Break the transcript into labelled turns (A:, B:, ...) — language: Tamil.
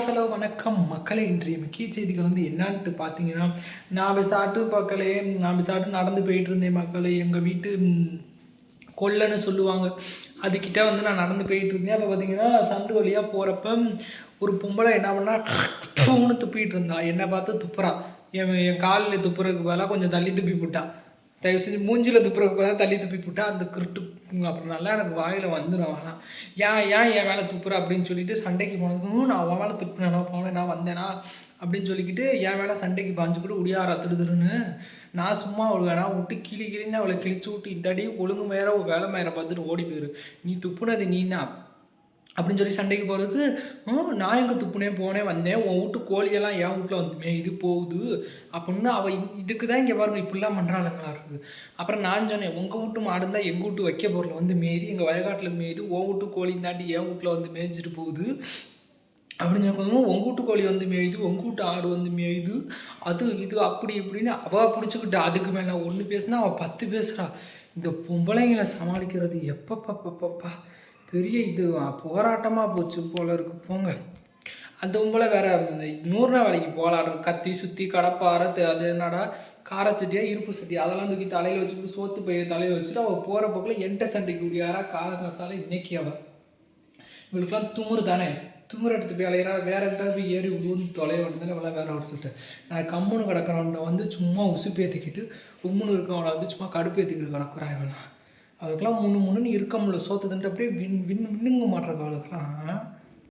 A: ஹலோ வணக்கம். மக்களை இன்றைய முக்கிய செய்திகள் வந்து என்னன்ட்டு பார்த்தீங்கன்னா நான் விசாட்டு மக்களே நான் விசாட்டு நடந்து போயிட்டு இருந்தேன் மக்களே. எங்கள் வீட்டு கொல்லன்னு கொல்லைன்னு சொல்லுவாங்க. அதுக்கிட்ட வந்து நான் நடந்து போயிட்டு இருந்தேன். அப்போ பார்த்தீங்கன்னா சந்து வழியாக போகிறப்ப ஒரு பொம்பளை என்ன பண்ணா பூன்னு துப்பிட்டு இருந்தா. என்னை பார்த்து துப்புறா. என் என் காலில் துப்புறதுக்கு பதிலாக கொஞ்சம் தள்ளி துப்பி போட்டா. தயவு செஞ்சு மூஞ்சில் துப்புறக்கூடாது தள்ளி துப்பி போட்டா அந்த கிருட்டு அப்புறம் எனக்கு வாயில் வந்துடும் அவனா ஏன் ஏன் என் மேலே துப்புற? அப்படின்னு சொல்லிட்டு சண்டைக்கு போனதுக்கும் நான் அவன் மேலே துப்புனேனா போனேன் நான் வந்தேனா? அப்படின்னு சொல்லிக்கிட்டு என் மேலே சண்டைக்கு பாஞ்சுக்கிட்டு உடியாரா திருதுருன்னு நான் சும்மா அவள் வேணா விட்டு கிளி கிளின்னு அவளை கிழிச்சு விட்டு இந்தடி ஒழுங்கு மேலே வேலை மேலே பார்த்துட்டு ஓடி போயிரு. நீ துப்புனது நீ தான். அப்படின்னு சொல்லி சண்டைக்கு போகிறதுக்கு நான் எங்கே துப்புனே போனேன் வந்தேன். உன் வீட்டு கோழியெல்லாம் என் வீட்டில் வந்துமே இது போகுது. அப்படின்னு அவள் இதுக்கு தான் இங்கே பாருங்க இப்படிலாம் பண்ணுறாளுங்களா இருக்குது அப்புறம் நான் சொன்னேன் உங்கள் வீட்டு மாடு இருந்தால் எங்கள் வீட்டு வைக்க பொருள் வந்து மேய்து. எங்கள் வயக்காட்டில் மேய்து. உன் வீட்டு கோழி தாண்டி என் வீட்டில் வந்து மேய்ஞ்சிட்டு போகுது. அப்படின்னு சொல்லும்போது உங்கள் வீட்டு கோழி வந்து மேயுது. உங்கள் வீட்டு ஆடு வந்து மேயுது. அது இது அப்படி இப்படின்னு அவள் பிடிச்சிக்கிட்டு அதுக்கு மேலே ஒன்று பேசுனா அவள் பத்து பேசுகிறா இந்த பொம்பளைங்களை சமாளிக்கிறது எப்பப்பப்பப்பா பெரிய இது போராட்டமாக போச்சு போல இருக்கு. போங்க. அதுவும் போல் வேற இந்த நாள் வேலைக்கு போகலாடு கத்தி சுற்றி கடப்பாறை அது என்னடா காரச்சட்டியா இருப்பு சட்டி அதெல்லாம் தூக்கி தலையில் வச்சுட்டு சோத்து பைய தலையில் வச்சுட்டு அவள் போகிற பக்கம் என்ட சண்டைக்கு கூடியாரா காலங்காத்தால இன்னைக்கு அவள் இவளுக்குலாம் துமுறு தானே. துமுறு எடுத்து போய் அலையிறா வேற இடத்துல போய் ஏறி ஊர்ந்து தொலைய வேண்டியதானே இவளை வேற ஒரு சொல்லிட்டு நான் கம்முன்னு கிடக்கிறவனை வந்து சும்மா உசுப்பேற்றிக்கிட்டு உம்முன்னு இருக்கவனை வந்து சும்மா கடுப்பேற்றிக்கிட்டு கிடக்குறான் இவன் அதுக்கெல்லாம் முன்னு முன்னுன்னு இருக்க முடியல. சோத்து தின்ட்டு அப்படியே வின் வின் வின்னுங்க மாட்டுற அவளுக்கெல்லாம்